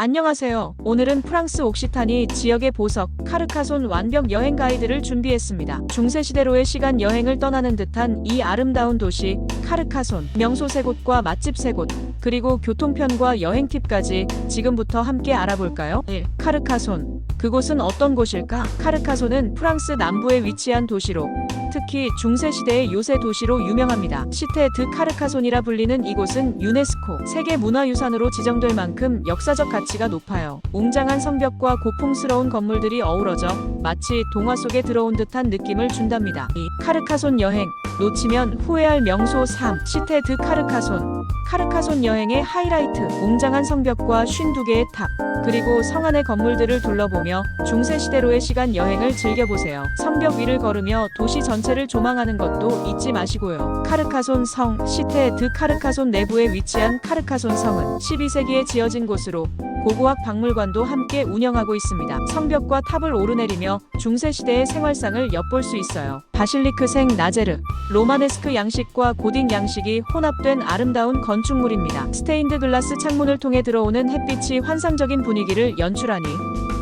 안녕하세요. 오늘은 프랑스 옥시타니 지역의 보석 카르카손 완벽 여행 가이드를 준비했습니다. 중세시대로의 시간 여행을 떠나는 듯한 이 아름다운 도시 카르카손 명소 세 곳과 맛집 세 곳 그리고 교통편과 여행 팁까지 지금부터 함께 알아볼까요? 1. 카르카손 그곳은 어떤 곳일까? 카르카손은 프랑스 남부에 위치한 도시로 특히 중세시대의 요새 도시로 유명합니다. 시테 드 카르카손이라 불리는 이곳은 유네스코 세계문화유산으로 지정될 만큼 역사적 가치가 높아요. 웅장한 성벽과 고풍스러운 건물들이 어우러져 마치 동화 속에 들어온 듯한 느낌을 준답니다. 이 카르카손 여행 놓치면 후회할 명소 3 시테 드 카르카손 카르카손 여행의 하이라이트 웅장한 성벽과 52개의 탑 그리고 성 안의 건물들을 둘러보며 중세시대로의 시간 여행을 즐겨보세요. 성벽 위를 걸으며 도시 전체를 조망하는 것도 잊지 마시고요. 카르카손 성, 시테 드 카르카손 내부에 위치한 카르카손 성은 12세기에 지어진 곳으로 고고학 박물관도 함께 운영하고 있습니다. 성벽과 탑을 오르내리며 중세시대의 생활상을 엿볼 수 있어요. 바실리크 생 나제르, 로마네스크 양식과 고딕 양식이 혼합된 아름다운 건축물입니다. 스테인드 글라스 창문을 통해 들어오는 햇빛이 환상적인 분위기를 연출하니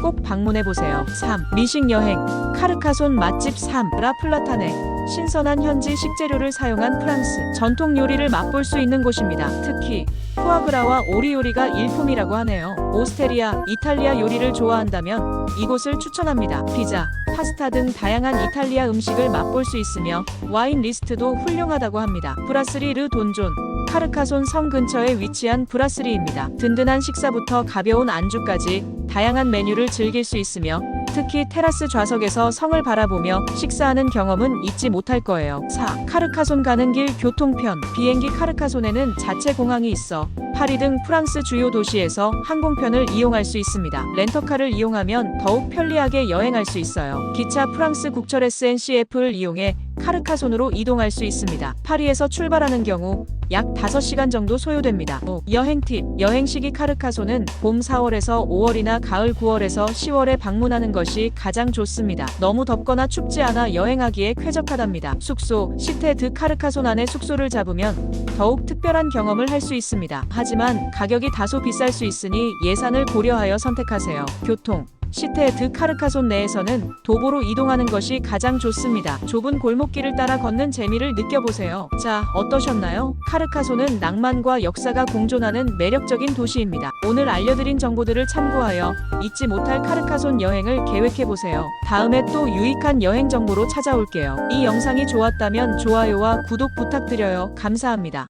꼭 방문해 보세요. 3. 미식 여행 카르카손 맛집 3. 라플라타네 신선한 현지 식재료를 사용한 프랑스 전통 요리를 맛볼 수 있는 곳입니다. 특히 푸아그라와 오리 요리가 일품이라고 하네요. 오스테리아, 이탈리아 요리를 좋아한다면 이곳을 추천합니다. 피자, 파스타 등 다양한 이탈리아 음식을 맛볼 수 있으며 와인 리스트도 훌륭하다고 합니다. 브라스리 르 돈존 카르카손 성 근처에 위치한 브라스리입니다. 든든한 식사부터 가벼운 안주까지 다양한 메뉴를 즐길 수 있으며 특히 테라스 좌석에서 성을 바라보며 식사하는 경험은 잊지 못할 거예요. 4. 카르카손 가는 길 교통편 비행기 카르카손에는 자체 공항이 있어 파리 등 프랑스 주요 도시에서 항공편을 이용할 수 있습니다. 렌터카를 이용하면 더욱 편리하게 여행할 수 있어요. 기차 프랑스 국철 SNCF를 이용해 카르카손으로 이동할 수 있습니다. 파리에서 출발하는 경우 약 5시간 정도 소요됩니다. 5. 여행 팁. 여행 시기 카르카손은 봄 4월에서 5월이나 가을 9월에서 10월에 방문하는 것이 가장 좋습니다. 너무 덥거나 춥지 않아 여행하기에 쾌적하답니다. 숙소. 시테 드 카르카손 안에 숙소를 잡으면 더욱 특별한 경험을 할 수 있습니다. 하지만 가격이 다소 비쌀 수 있으니 예산을 고려하여 선택하세요. 교통. 시테 드 카르카손 내에서는 도보로 이동하는 것이 가장 좋습니다. 좁은 골목길을 따라 걷는 재미를 느껴보세요. 자, 어떠셨나요? 카르카손은 낭만과 역사가 공존하는 매력적인 도시입니다. 오늘 알려드린 정보들을 참고하여 잊지 못할 카르카손 여행을 계획해보세요. 다음에 또 유익한 여행 정보로 찾아올게요. 이 영상이 좋았다면 좋아요와 구독 부탁드려요. 감사합니다.